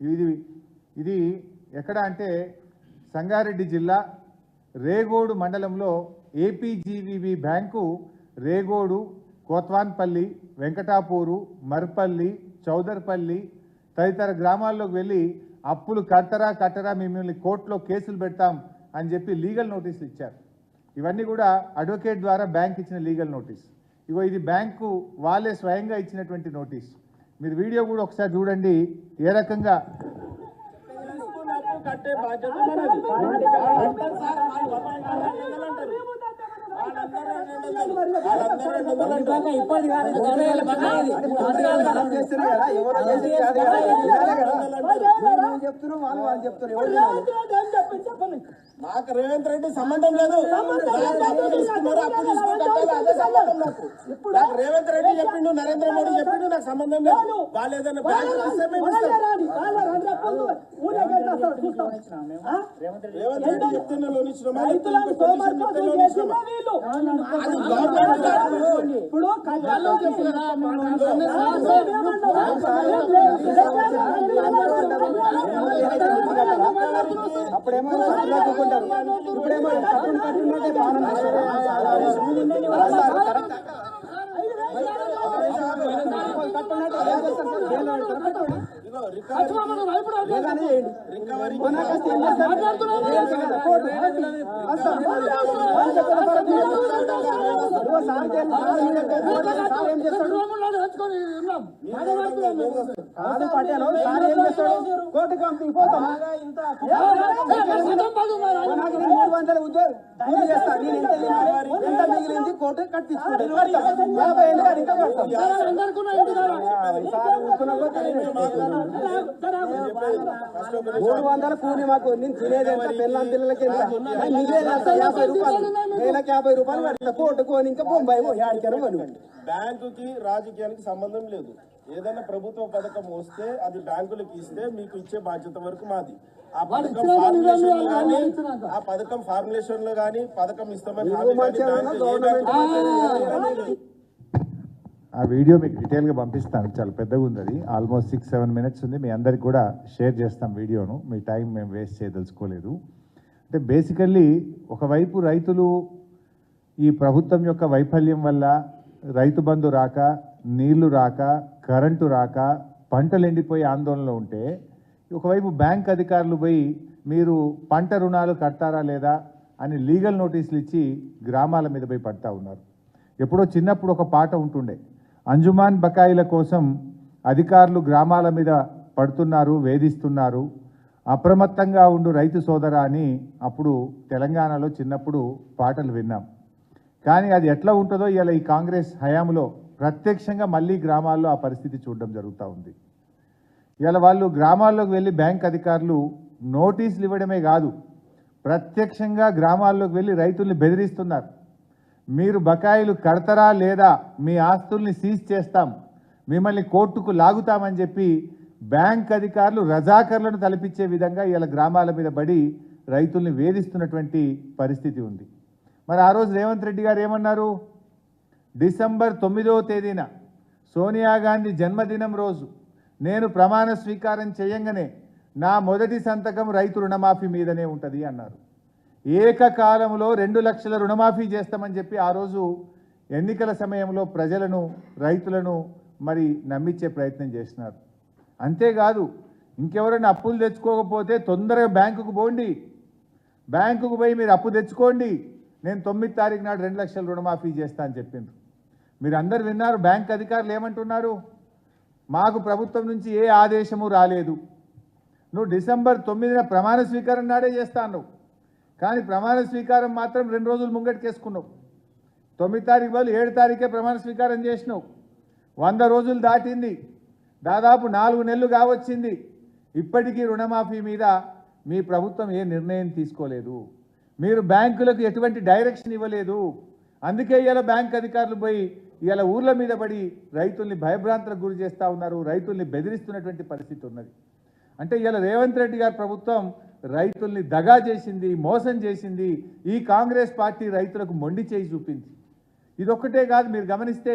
ఇది ఇది ఎక్కడ అంటే సంగారెడ్డి జిల్లా రేగోడు మండలంలో ఏపీజీవీబీ బ్యాంకు రేగోడు కోత్వాన్పల్లి వెంకటాపూరు మర్పల్లి చౌదర్పల్లి తదితర గ్రామాల్లోకి వెళ్ళి అప్పులు కట్టరా కట్టరా మిమ్మల్ని కోర్టులో కేసులు పెడతాం అని చెప్పి లీగల్ నోటీసులు ఇచ్చారు. ఇవన్నీ కూడా అడ్వకేట్ ద్వారా బ్యాంక్ ఇచ్చిన లీగల్ నోటీస్. ఇగో ఇది బ్యాంకు వాళ్ళే స్వయంగా ఇచ్చినటువంటి నోటీస్. మీరు వీడియో కూడా ఒకసారి చూడండి. ఏ రకంగా? కట్టే బాధ్యత వాళ్ళు వాళ్ళు చెప్తున్నారు? నాకు రేవంత్ రెడ్డి సంబంధం లేదు నాకు నాకు రేవంత్ రెడ్డి చెప్పిండు నరేంద్ర మోడీ చెప్పిండు నాకు సంబంధం లేదు వాళ్ళు ఏదైనా రేవంత్ రెడ్డి చెప్తున్న లోన్ ఇప్పుడు కట్టాలో చెప్తున్నా అప్పుడేమో ఇప్పుడేమో కట్టుకుని కట్టుకుంటే కాదు పట్టాను సార్ ఏం చేస్తాడు కోర్టుకి పంపిపోతాం నాకు నేను మూడు వందల ఉద్యోగం కూలి చేస్తా నేను ఎంత? ఎంత మిగిలింది కోర్టు కట్టించుకుంటాను కడతాం. యాభై ఏళ్ళు అది ఇంకా కడతాం సార్ ఊరుకున్న కొద్దీ నేను మూడు వందల కూలి మాకు నేను తినేది ఎంత పిల్లల పిల్లలకి ఎంత యాభై రూపాయలు నెలకు యాభై రూపాయలు కడతా కోర్టు కొని ఇంకా బొంబాయి యాడికైనా కొనుక్కోండి బ్యాంకుకి రాజకీయానికి సంబంధం లేదు ఏదైనా ప్రభుత్వ పథకం వస్తే అది బ్యాంకులకు ఇస్తే మీకు ఇచ్చే బాధ్యత వరకు మాది ఆ పథకం ఫార్ములేషన్లో కానీ ఆ పథకం ఫార్ములేషన్లో కానీ పథకం ఇస్తామని హామీ కానీ బ్యాంకు ఏ బ్యాంకు ఆ వీడియో మీకు డీటెయిల్గా పంపిస్తాను. చాలా పెద్దగా ఉంది అది. ఆల్మోస్ట్ సిక్స్ సెవెన్ మినిట్స్ ఉంది. మీ అందరికి కూడా షేర్ చేస్తాం వీడియోను. మీ టైం మేము వేస్ట్ చేయదలుచుకోలేదు. అంటే బేసికల్లీ ఒకవైపు రైతులు ఈ ప్రభుత్వం యొక్క వైఫల్యం వల్ల రైతు బంధు రాక నీళ్ళు రాక కరెంటు రాక పంటలు ఎండిపోయి ఆందోళనలో ఉంటే ఒకవైపు బ్యాంక్ అధికారులు పోయి మీరు పంట రుణాలు కడతారా లేదా అని లీగల్ నోటీసులు ఇచ్చి గ్రామాల మీద పోయి పడతా ఉన్నారు. ఎప్పుడో చిన్నప్పుడు ఒక పాట ఉంటుండే. అంజుమాన్ బకాయిల కోసం అధికారులు గ్రామాల మీద పడుతున్నారు వేధిస్తున్నారు. అప్రమత్తంగా ఉండు రైతు సోదరా అని అప్పుడు తెలంగాణలో చిన్నప్పుడు పాటలు విన్నాం. కానీ అది ఎట్లా ఉంటుందో ఇలా ఈ కాంగ్రెస్ హయాంలో ప్రత్యక్షంగా మళ్ళీ గ్రామాల్లో ఆ పరిస్థితి చూడడం జరుగుతూ ఉంది. ఇలా వాళ్ళు గ్రామాల్లోకి వెళ్ళి బ్యాంక్ అధికారులు నోటీసులు ఇవ్వడమే కాదు ప్రత్యక్షంగా గ్రామాల్లోకి వెళ్ళి రైతుల్ని బెదిరిస్తున్నారు. మీరు బకాయిలు కడతారా లేదా మీ ఆస్తుల్ని సీజ్ చేస్తాం. మిమ్మల్ని కోర్టుకు లాగుతామని చెప్పి బ్యాంక్ అధికారులు రజాకర్లను తలపించే విధంగా ఇలా గ్రామాల మీద పడి రైతుల్ని వేధిస్తున్నటువంటి పరిస్థితి ఉంది. మరి ఆ రోజు రేవంత్ రెడ్డి గారు ఏమన్నారు? డిసెంబర్ తొమ్మిదవ తేదీన సోనియా గాంధీ జన్మదినం రోజు నేను ప్రమాణ స్వీకారం చేయంగానే నా మొదటి సంతకం రైతు రుణమాఫీ మీదనే ఉంటుంది అన్నారు. ఏకకాలంలో రెండు లక్షల రుణమాఫీ చేస్తామని చెప్పి ఆ రోజు ఎన్నికల సమయంలో ప్రజలను రైతులను మరి నమ్మించే ప్రయత్నం చేసినారు అంతేకాదు ఇంకెవరైనా అప్పులు తెచ్చుకోకపోతే తొందరగా బ్యాంకుకు పోండి. బ్యాంకుకు పోయి మీరు అప్పు తెచ్చుకోండి. నేను తొమ్మిది తారీఖు నాడు రెండు లక్షల రుణమాఫీ చేస్తా అని చెప్పిండ్రు. మీరు అందరు విన్నారు బ్యాంక్ అధికారులు ఏమంటున్నారు? మాకు ప్రభుత్వం నుంచి ఏ ఆదేశము రాలేదు. నువ్వు డిసెంబర్ తొమ్మిదిన ప్రమాణ స్వీకారం నాడే చేస్తాను కానీ ప్రమాణ స్వీకారం మాత్రం రెండు రోజులు ముంగటికేసుకున్నావు తొమ్మిది తారీఖు బదులు ఏడు తారీఖే ప్రమాణ స్వీకారం చేసినావు. వంద రోజులు దాటింది. దాదాపు నాలుగు నెలలు కావచ్చింది. ఇప్పటికీ రుణమాఫీ మీద మీ ప్రభుత్వం ఏ నిర్ణయం తీసుకోలేదు. మీరు బ్యాంకులకు ఎటువంటి డైరెక్షన్ ఇవ్వలేదు. అందుకే ఇలా బ్యాంక్ అధికారులు పోయి ఇలా ఊర్ల మీద పడి రైతుల్ని భయభ్రాంతులకు గురి చేస్తూ ఉన్నారు. రైతుల్ని బెదిరిస్తున్నటువంటి పరిస్థితి ఉన్నది. అంటే ఇలా రేవంత్ రెడ్డి గారి ప్రభుత్వం రైతుల్ని దగా చేసింది మోసం చేసింది ఈ కాంగ్రెస్ పార్టీ రైతులకు మొండి చేయి చూపింది ఇదొక్కటే కాదు మీరు గమనిస్తే